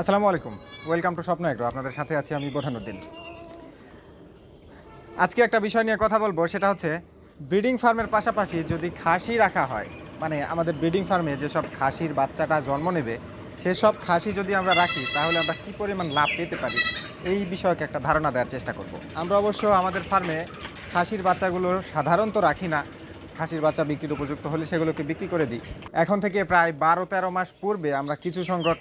আসসালামু আলাইকুম। Welcome to Swapno agro. আপনাদের সাথে আছি আমি বোধানুদ্দিন। আজকে একটা বিষয় নিয়ে কথা বলব, সেটা হচ্ছে ব্রিডিং ফার্মের পাশাপাশি যদি খাসি রাখা হয় মানে আমাদের ব্রিডিং ফার্মে যেসব খাসির বাচ্চাটা জন্ম নেবে, সেসব খাসি যদি আমরা রাখি, তাহলে আমরা কী পরিমাণ লাভ পেতে পারি? এই বিষয়কে একটা ধারণা দেওয়ার চেষ্টা করব। আমরা অবশ্য আমাদের ফার্মে খাসির বাচ্চাগুলো সাধারণত রাখি না। খাসির বাচ্চা বিক্রির উপযুক্ত হলে সেগুলোকে বিক্রি করে দিই। এখন থেকে প্রায় বারো তেরো মাস পূর্বে আমরা কিছু সংখ্যক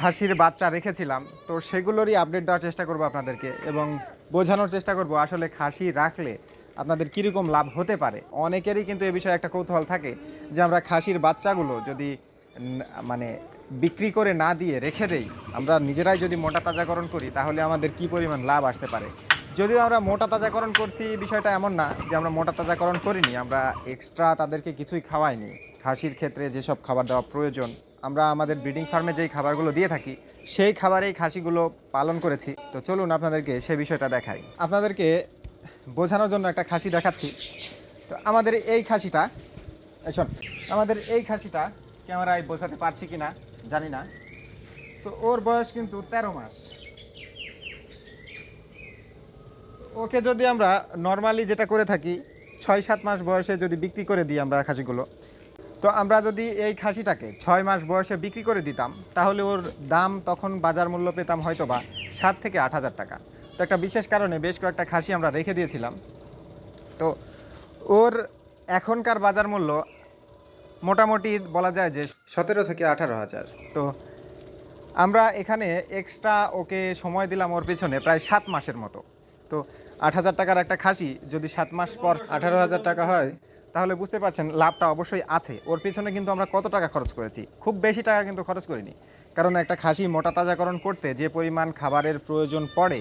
খাসির বাচ্চা রেখেছিলাম, তো সেগুলোরই আপডেট দেওয়ার চেষ্টা করব আপনাদেরকে এবং বোঝানোর চেষ্টা করব আসলে খাসি রাখলে আপনাদের কীরকম লাভ হতে পারে। অনেকেরই কিন্তু এ বিষয়ে একটা কৌতূহল থাকে যে আমরা খাসির বাচ্চাগুলো যদি মানে বিক্রি করে না দিয়ে রেখে দেই, আমরা নিজেরাই যদি মোটা তাজাকরণ করি, তাহলে আমাদের কি পরিমাণ লাভ আসতে পারে? যদিও আমরা মোটা তাজাকরণ করছি, বিষয়টা এমন না যে আমরা মোটা তাজাকরণ করিনি, আমরা এক্সট্রা তাদেরকে কিছুই খাওয়াইনি। খাসির ক্ষেত্রে যেসব খাবার দেওয়া প্রয়োজন আমরা আমাদের ব্রিডিং ফার্মে যেই খাবারগুলো দিয়ে থাকি, সেই খাবারেই খাসিগুলো পালন করেছি। তো চলুন আপনাদেরকে সেই বিষয়টা দেখাই। আপনাদেরকে বোঝানোর জন্য একটা খাসি দেখাচ্ছি। তো আমাদের এই খাসিটা শোন, আমাদের এই খাসিটা ক্যামেরায় বোঝাতে পারছি কি না জানি না। তো ওর বয়স কিন্তু তেরো মাস। ওকে যদি আমরা নর্মালি যেটা করে থাকি, ছয় সাত মাস বয়সে যদি বিক্রি করে দিই আমরা খাসিগুলো তো আমরা যদি এই খাসিটাকে ছয় মাস বয়সে বিক্রি করে দিতাম, তাহলে ওর দাম তখন বাজার মূল্য পেতাম হয়তো বা সাত থেকে আট হাজার টাকা। তো একটা বিশেষ কারণে বেশ কয়েকটা খাসি আমরা রেখে দিয়েছিলাম। তো ওর এখনকার বাজার মূল্য মোটামুটি বলা যায় যে সতেরো থেকে আঠারো হাজার। তো আমরা এখানে এক্সট্রা ওকে সময় দিলাম ওর পিছনে প্রায় সাত মাসের মতো। তো আট হাজার টাকার একটা খাসি যদি সাত মাস পর আঠারো হাজার টাকা হয় তাহলে বুঝতে পারছেন, লাভটা অবশ্যই আছে। ওর পিছনে কিন্তু আমরা কত টাকা খরচ করেছি? খুব বেশি টাকা কিন্তু খরচ করিনি। কারণ একটা খাসি মোটা তাজাকরণ করতে যে পরিমাণ খাবারের প্রয়োজন পড়ে,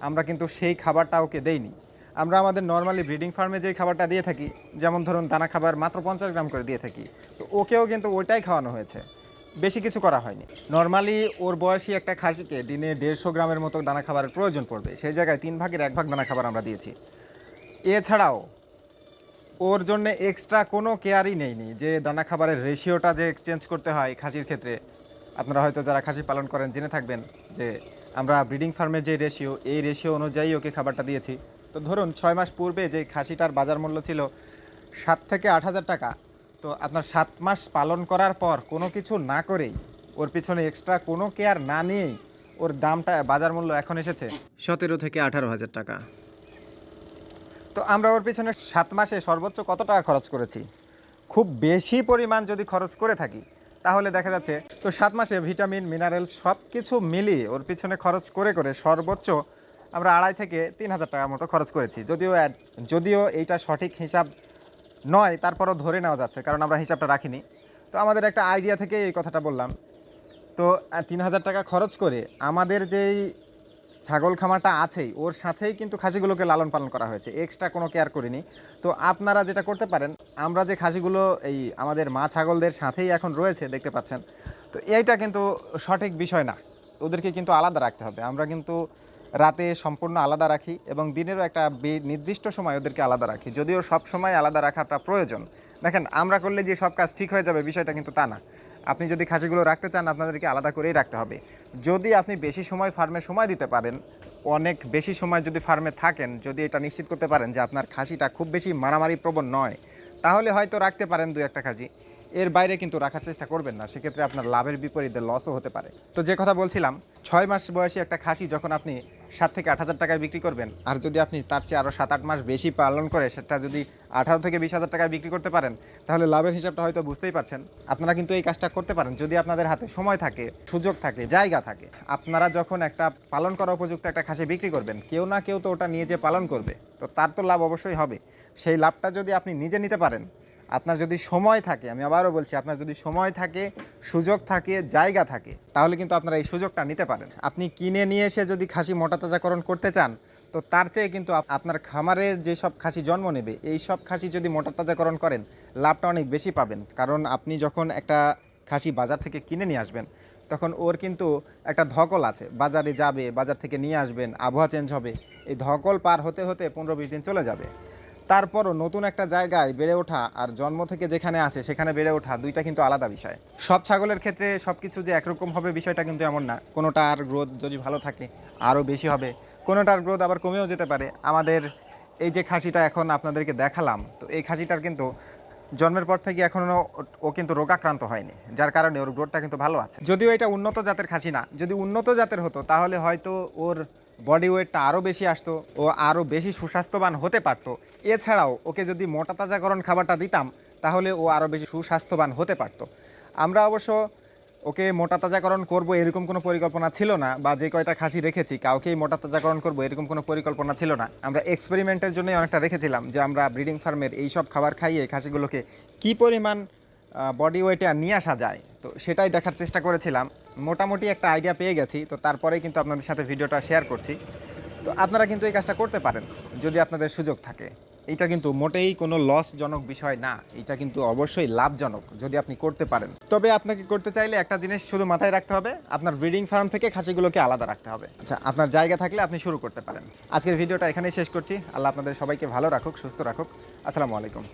আমরা কিন্তু সেই খাবারটা ওকে দেইনি। আমরা আমাদের নর্মালি ব্রিডিং ফার্মে যেই খাবারটা দিয়ে থাকি, যেমন ধরুন দানা খাবার মাত্র পঞ্চাশ গ্রাম করে দিয়ে থাকি, তো ওকেও কিন্তু ওইটাই খাওয়ানো হয়েছে। বেশি কিছু করা হয়নি। নর্মালি ওর বয়সী একটা খাসিকে দিনে দেড়শো গ্রামের মতো দানা খাবারের প্রয়োজন পড়বে। সেই জায়গায় তিন ভাগের এক ভাগ দানা খাবার আমরা দিয়েছি। এছাড়াও ওর জন্য এক্সট্রা কোনো কেয়ারই নেইনি। যে দানা খাবারের রেশিওটা যে চেঞ্জ করতে হয় খাসির ক্ষেত্রে, আপনারা হয়তো যারা খাসি পালন করেন জেনে থাকবেন যে আমরা ব্রিডিং ফার্মের যে রেশিও এই রেশিও অনুযায়ী ওকে খাবারটা দিয়েছি। তো ধরুন ছয় মাস পূর্বে যে খাসিটার বাজার মূল্য ছিল সাত থেকে আট হাজার টাকা, তো আপনার সাত মাস পালন করার পর কোনো কিছু না করেই ওর পিছনে এক্সট্রা কোনো কেয়ার না নিয়েই ওর দামটা, বাজার মূল্য এখন এসেছে সতেরো থেকে আঠারো হাজার টাকা। তো আমরা ওর পিছনে সাত মাসে সর্বোচ্চ কত টাকা খরচ করেছি? খুব বেশি পরিমাণ যদি খরচ করে থাকি, তাহলে দেখা যাচ্ছে তো সাত মাসে ভিটামিন, মিনারেল সব কিছু মিলিয়ে ওর পিছনে খরচ করে করে সর্বোচ্চ আমরা আড়াই থেকে তিন হাজার টাকার মতো খরচ করেছি। যদিও যদিও এইটা সঠিক হিসাব নয়, তারপরও ধরে নেওয়া যাচ্ছে, কারণ আমরা হিসাবটা রাখিনি। তো আমাদের একটা আইডিয়া থেকে এই কথাটা বললাম। তো তিন হাজার টাকা খরচ করে আমাদের যেই ছাগল খামারটা আছেই, ওর সাথেই কিন্তু খাসিগুলোকে লালন পালন করা হয়েছে এক্সট্রা কোনো কেয়ার করিনি। তো আপনারা যেটা করতে পারেন, আমরা যে খাসিগুলো এই আমাদের মা ছাগলদের সাথেই এখন রয়েছে, দেখতে পাচ্ছেন, তো এইটা কিন্তু সঠিক বিষয় না। ওদেরকে কিন্তু আলাদা রাখতে হবে। আমরা কিন্তু রাতে সম্পূর্ণ আলাদা রাখি এবং দিনেরও একটা নির্দিষ্ট সময় ওদেরকে আলাদা রাখি। যদিও সব সময় আলাদা রাখাটা প্রয়োজন। দেখেন, আমরা করলে যে সব কাজ ঠিক হয়ে যাবে বিষয়টা কিন্তু তা না। আপনি যদি খাসিগুলো রাখতে চান, আপনাদেরকে আলাদা করেই রাখতে হবে। যদি আপনি বেশি সময় ফার্মে সময় দিতে পারেন, অনেক বেশি সময় যদি ফার্মে থাকেন, যদি এটা নিশ্চিত করতে পারেন যে আপনার খাসিটা খুব বেশি মারামারি প্রবণ নয়, তাহলে হয়তো রাখতে পারেন দু একটা খাসি। এর বাইরে কিন্তু রাখার চেষ্টা করবেন না, সেক্ষেত্রে আপনার লাভের বিপরীতে লসও হতে পারে। তো যে কথা বলছিলাম, ছয় মাস বয়সী একটা খাসি যখন আপনি সাত থেকে আট হাজার টাকায় বিক্রি করবেন, আর যদি আপনি তার চেয়ে আরও সাত আট মাস বেশি পালন করে সেটা যদি আঠারো থেকে বিশ হাজার টাকায় বিক্রি করতে পারেন, তাহলে লাভের হিসাবটা হয়তো বুঝতেই পারছেন। আপনারা কিন্তু এই কাজটা করতে পারেন, যদি আপনাদের হাতে সময় থাকে, সুযোগ থাকে, জায়গা থাকে। আপনারা যখন একটা পালন করা উপযুক্ত একটা খাসি বিক্রি করবেন, কেউ না কেউ তো ওটা নিয়ে যে পালন করবে। তো তার তো লাভ অবশ্যই হবে। সেই লাভটা যদি আপনি নিজে নিতে পারেন আপনার যদি সময় থাকে, আমি আবারও বলছি, আপনার যদি সময় থাকে, সুযোগ থাকে, জায়গা থাকে, তাহলে কিন্তু আপনারা এই সুযোগটা নিতে পারেন। আপনি কিনে নিয়ে এসে যদি খাসি মোটা তাজাকরণ করতে চান, তো তার চেয়ে কিন্তু আপনার খামারের যে সব খাসি জন্ম নেবে, এই সব খাসি যদি মোটা তাজাকরণ করেন, লাভটা অনেক বেশি পাবেন। কারণ আপনি যখন একটা খাসি বাজার থেকে কিনে নিয়ে আসবেন, তখন ওর কিন্তু একটা ধকল আছে। বাজারে যাবে, বাজার থেকে নিয়ে আসবেন, আবহাওয়া চেঞ্জ হবে। এই ধকল পার হতে হতে পনেরো বিশ দিন চলে যাবে। তারপরও নতুন একটা জায়গায় বেড়ে ওঠা আর জন্ম থেকে যেখানে আসে সেখানে বেড়ে ওঠা দুইটা কিন্তু আলাদা বিষয়। সব ছাগলের ক্ষেত্রে সব কিছু যে একরকম হবে বিষয়টা কিন্তু এমন না। কোনোটার গ্রোথ যদি ভালো থাকে, আরও বেশি হবে। কোনোটার গ্রোথ আবার কমেও যেতে পারে। আমাদের এই যে খাসিটা এখন আপনাদেরকে দেখালাম, তো এই খাসিটার কিন্তু জন্মের পর থেকে এখনও ও কিন্তু রোগাক্রান্ত হয়নি, যার কারণে ওর গ্রোথটা কিন্তু ভালো আছে। যদিও এটা উন্নত জাতের খাসি না, যদি উন্নত জাতের হতো, তাহলে হয়তো ওর বডি ওয়েটটা আরও বেশি আসতো ও আরও বেশি সুস্বাস্থ্যবান হতে পারতো। এছাড়াও ওকে যদি মোটা তাজাকরণ খাবারটা দিতাম, তাহলে ও আরও বেশি সুস্বাস্থ্যবান হতে পারতো। আমরা অবশ্য ওকে মোটা তাজাকরণ করব এরকম কোনো পরিকল্পনা ছিল না, বা যে কয়টা খাসি রেখেছি, কাউকেই মোটা তাজাকরণ করব এরকম কোনো পরিকল্পনা ছিল না। আমরা এক্সপেরিমেন্টের জন্যই অনেকটা রেখেছিলাম যে আমরা ব্রিডিং ফার্মের এই সব খাবার খাইয়ে খাসিগুলোকে কি পরিমাণ বডি ওয়েটে নিয়ে আসা যায়। তো সেটাই দেখার চেষ্টা করেছিলাম। মোটামুটি একটা আইডিয়া পেয়ে গেছি। তো তারপরেই কিন্তু আপনাদের সাথে ভিডিওটা শেয়ার করছি। তো আপনারা কিন্তু এই কাজটা করতে পারেন, যদি আপনাদের সুযোগ থাকে। এটা কিন্তু মোটেই কোনো লসজনক বিষয় না। এটা কিন্তু অবশ্যই লাভজনক, যদি আপনি করতে পারেন। তবে আপনাকে করতে চাইলে একটা জিনিস শুধু মাথায় রাখতে হবে, আপনার ব্রিডিং ফার্ম থেকে খাসিগুলোকে আলাদা রাখতে হবে। আচ্ছা আপনার জায়গা থাকলে আপনি শুরু করতে পারেন। আজকের ভিডিওটা এখানেই শেষ করছি। আল্লাহ আপনাদের সবাইকে ভালো রাখুক, সুস্থ রাখুক। আসসালামু আলাইকুম।